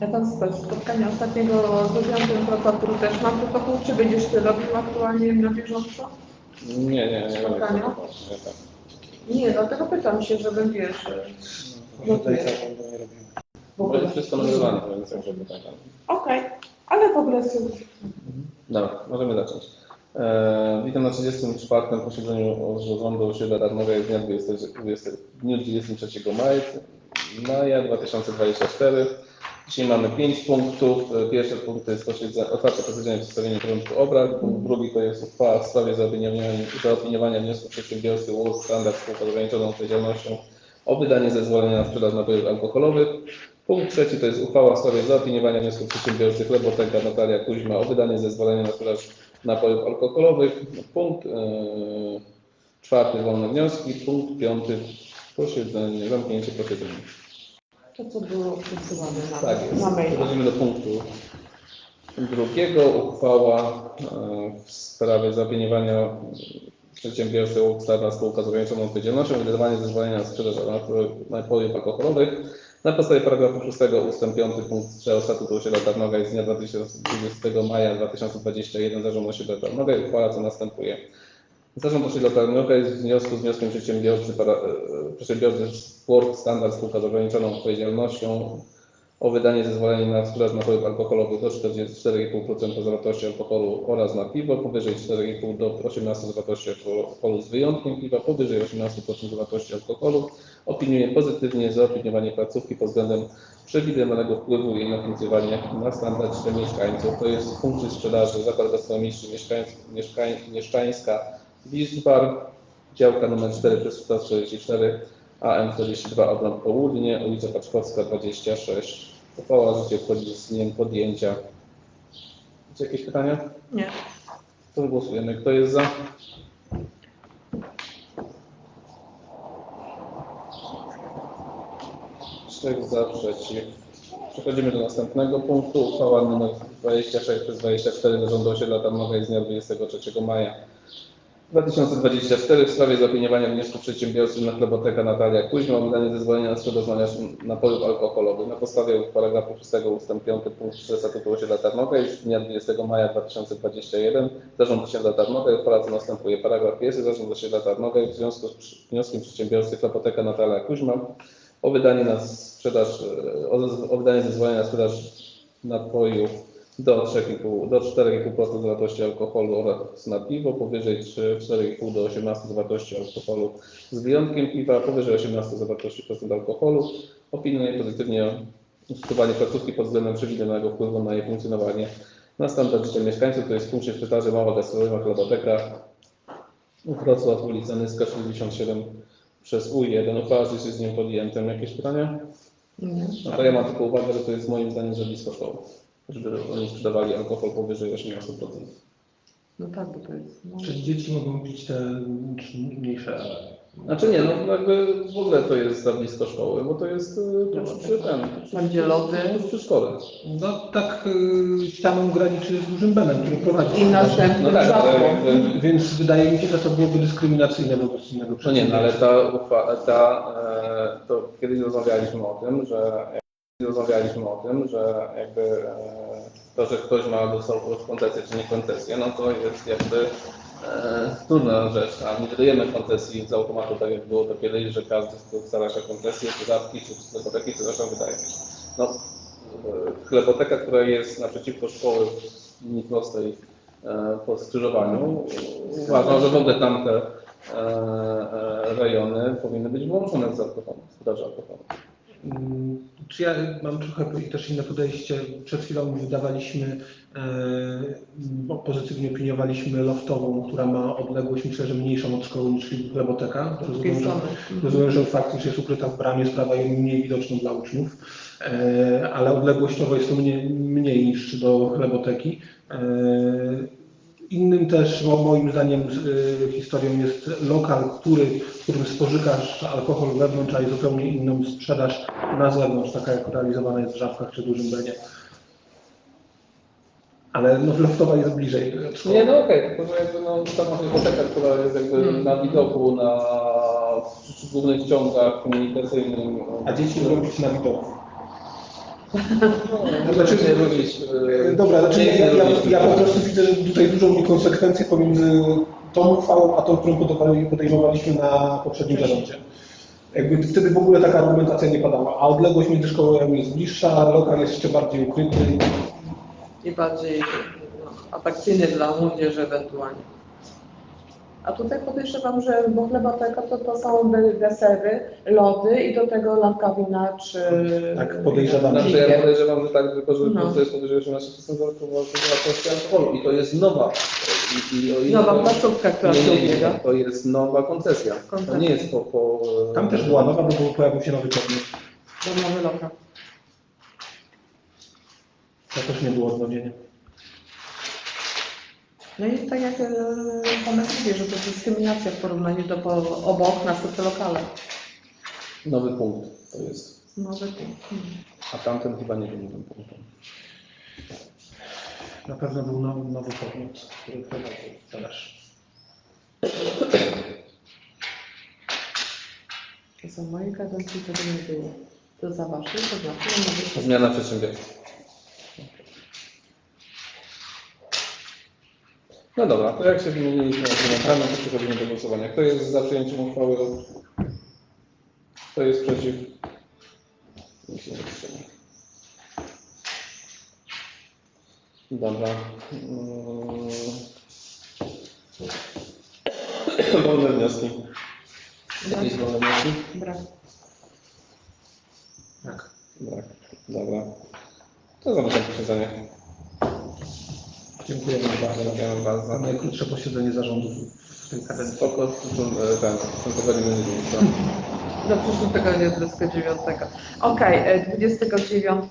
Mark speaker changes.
Speaker 1: Ja tam z spotkania ostatniego z urzędem prokuratury też mam protokół. Czy będziesz ty robił aktualnie na bieżąco?
Speaker 2: Nie, nie, nie. nie,
Speaker 1: Spotkania?
Speaker 2: nie, tak.
Speaker 1: Nie, dlatego pytam się, żebym wiesz,
Speaker 3: Może tutaj zarządu nie robimy.
Speaker 1: w ogóle.
Speaker 2: jest wszystko nagrywane, więc jak żeby tak.
Speaker 1: Okej, ale w ogóle są
Speaker 2: Dobra, możemy zacząć. E, witam na 34. posiedzeniu zarządu osiedla Darmowej z dnia 20, 20, w dniu 23 maja, maja 2024. Dzisiaj mamy 5 punktów. Pierwszy punkt to jest posiedzenie, otwarte posiedzenie przedstawienie porządku obrad. Punkt drugi to jest uchwała w sprawie zaopiniowania, wniosku przedsiębiorcy World Standard z ograniczoną odpowiedzialnością o wydanie zezwolenia na sprzedaż napojów alkoholowych. Punkt trzeci to jest uchwała w sprawie zaopiniowania wniosku przedsiębiorcy Chleboteka Natalia Kuźma o wydanie zezwolenia na sprzedaż napojów alkoholowych. Punkt e, czwarty wolne wnioski. Punkt piąty posiedzenie, zamknięcie posiedzenia.
Speaker 1: To, co było przesyłane na,
Speaker 2: Tak jest.
Speaker 1: na maila.
Speaker 2: Przechodzimy do punktu drugiego. Uchwała e, w sprawie zaopiniowania przedsiębiorcy ustawa spółka z ograniczoną odpowiedzialnością, wydawanie zezwolenia na sprzedaż napojów- alkoholowych na podstawie paragrafu 6 ust. 5 punkt 3 statutu osiedla Tarnoga z dnia 2020 maja 2021 zarządu osiedla Tarnoga i uchwala co następuje. Zarząd osiedla Tarnoga jest w związku z wnioskiem przedsiębiorcy, para, e, przedsiębiorcy Sport Standard spółka z ograniczoną odpowiedzialnością o wydanie zezwolenia na sprzedaż napojów alkoholowych do 44,5% zawartości alkoholu oraz na piwo powyżej 4,5 do 18 zawartości alkoholu z wyjątkiem piwa powyżej 18% zawartości alkoholu. Opiniuje pozytywnie zaopiniowanie placówki pod względem przewidywanego wpływu jej na funkcjonowanie na standard mieszkańców. To jest funkcji sprzedaży zakład gastronomiczny mieszkań, Wiesbar, działka nr 4 przez 144 AM 42 Obrąb Południe, ulica Paczkowska 26. Uchwała życie wchodzi z dniem podjęcia. Czy jakieś pytania?
Speaker 1: Nie.
Speaker 2: To głosujemy. Kto jest za? Czterech za, przeciw. Przechodzimy do następnego punktu. Uchwała nr 26 przez 24 Zarządu Osiedla Tarnowej z dnia 23 maja 2024 w sprawie zaopiniowania wniosku przedsiębiorcy na chleboteka Natalia Kuźma o wydanie zezwolenia na sprzedaż napojów alkoholowych na podstawie paragrafu 6 ust. 5 punkt 3 statutu osiedla Tarnowej z dnia 20 maja 2021 Zarząd osiedla Tarnowej uchwala co następuje. Paragraf 1 Zarząd osiedla Tarnowej w związku z wnioskiem przedsiębiorcy chleboteka Natalia Kuźma o wydanie na sprzedaż, e, o, o wydanie zezwolenia na sprzedaż napojów do 3,5 do 4,5% zawartości alkoholu oraz na piwo powyżej 3, 4,5 do 18 zawartości alkoholu z wyjątkiem piwa powyżej 18 zawartości procent alkoholu. Opiniuje pozytywnie ustosowanie placówki pod względem przewidzianego wpływu na jej funkcjonowanie na standard życia mieszkańców, to jest w punkcie sprzedaży mała gastronomia chleboteka Wrocław, ulica Nyska 67 przez U1. Uchwała jest z nim podjętym. Jakieś pytania?
Speaker 1: Nie.
Speaker 2: No to ja mam tylko uwagę, że to jest moim zdaniem za blisko szkoły, żeby oni sprzedawali alkohol powyżej 18%.
Speaker 1: No tak, bo to jest. No.
Speaker 3: Czyli dzieci mogą pić te mniejsze
Speaker 2: Znaczy nie, no jakby w ogóle to jest za blisko szkoły, bo to jest y, tuż przy ten, tuż,
Speaker 1: Będzie lody.
Speaker 2: tuż przy szkole.
Speaker 3: No tak y, ścianą graniczy z dużym benem, który prowadzi.
Speaker 1: I następnym
Speaker 2: No tak, jakby,
Speaker 3: Więc wydaje mi się, że to byłoby dyskryminacyjne wobec innego
Speaker 2: no nie, no ale ta uchwała, ta, e, to kiedyś rozmawialiśmy o tym, że rozmawialiśmy o tym, że jakby e, to, że ktoś ma dostał koncesję czy nie koncesję, no to jest jakby e, trudna rzecz, a nie wydajemy koncesji z automatu, tak jak było to kiedyś, że każdy kto stara się koncesję, czy dawki, czy sklepoteki, czy zresztą wydaje. No, chleboteka, która jest naprzeciwko szkoły w linii prostej e, po skrzyżowaniu, uważam, że w ogóle tamte e, e, rejony powinny być wyłączone z sprzedaży alkoholu.
Speaker 3: Mm, Czy ja mam trochę też inne podejście? Przed chwilą wydawaliśmy, e, pozytywnie opiniowaliśmy loftową, która ma odległość myślę, że mniejszą od szkoły niż chleboteka. Rozumiem, że,
Speaker 1: Wpisane.
Speaker 3: rozumiem, że faktycznie jest ukryta w bramie, sprawia ją mniej widoczną dla uczniów, e, ale odległościowo jest to mniej, mniej niż do chleboteki. Innym też mo- moim zdaniem y, historią jest lokal, który, w którym spożykasz alkohol wewnątrz, a jest zupełnie inną sprzedaż na zewnątrz, taka jak realizowana jest w Żabkach czy Dużym Benie. Ale no, loftowa jest bliżej.
Speaker 2: Nie, no okej, tylko że jakby no, sama hipoteka, która jest jakby
Speaker 1: Mm.
Speaker 2: na widoku, na głównych ciągach komunikacyjnym.
Speaker 3: A dzieci lubią pić na widoku.
Speaker 2: No,
Speaker 3: Znaczy,
Speaker 2: nie lubić, e,
Speaker 3: Dobra, znaczy
Speaker 2: nie
Speaker 3: ja, ja, ja po prostu widzę tutaj dużą niekonsekwencję pomiędzy tą uchwałą, a tą, którą podejmowali- podejmowaliśmy na poprzednim zarządzie. Jakby wtedy w ogóle taka argumentacja nie padała, a odległość między szkołami jest bliższa, lokal jest jeszcze bardziej ukryty.
Speaker 1: I bardziej no, atrakcyjny dla młodzieży ewentualnie. A tutaj podejrzewam, że bo chleboteka to, to są de- desery, lody i do tego lampka wina czy...
Speaker 3: Tak, podejrzewam.
Speaker 2: Znaczy ja podejrzewam, że tak, tylko że
Speaker 1: No.
Speaker 2: to jest powyżej 18% zawartości alkoholu i to jest nowa. I, i, o ile-
Speaker 1: Nowa placówka, która
Speaker 2: nie,
Speaker 1: się
Speaker 2: nie, nie,
Speaker 1: ubiega.
Speaker 2: to jest nowa koncesja. To
Speaker 1: Koncesja.
Speaker 2: nie jest po... po
Speaker 3: Tam też była nowa, bo pojawił się nowy podmiot.
Speaker 1: Domowy lokal.
Speaker 3: To też nie było odnowienie.
Speaker 1: No i tak jak Pan mówi, że to jest dyskryminacja w porównaniu do po, obok następne lokale.
Speaker 2: Nowy punkt to jest.
Speaker 1: Nowy punkt. Hmm.
Speaker 2: A tamten chyba nie był nowym punktem.
Speaker 3: Na pewno był nowy, nowy podmiot, który prowadził sprzedaż.
Speaker 1: To za mojej kadencji tego nie było. To za waszej, to znaczy.
Speaker 2: Zmiana przedsiębiorstwa. No dobra, to jak się wymieniliśmy argumentami, to przechodzimy do głosowania. Kto jest za przyjęciem uchwały? Kto jest przeciw? Nikt się nie wstrzymał. Dobra. Mm. Wolne wnioski. Jakieś wolne wnioski?
Speaker 1: Brak.
Speaker 3: Tak.
Speaker 2: Tak. Dobra. To zamykam posiedzenie.
Speaker 3: Dziękujemy bardzo.
Speaker 2: Dziękujemy
Speaker 3: Za
Speaker 2: bardzo.
Speaker 3: najkrótsze posiedzenie zarządu w tej kadencji.
Speaker 2: Spoko, e, ten, ten będzie miejsca.
Speaker 1: Do przyszłego tygodnia 29. Okej, e, 29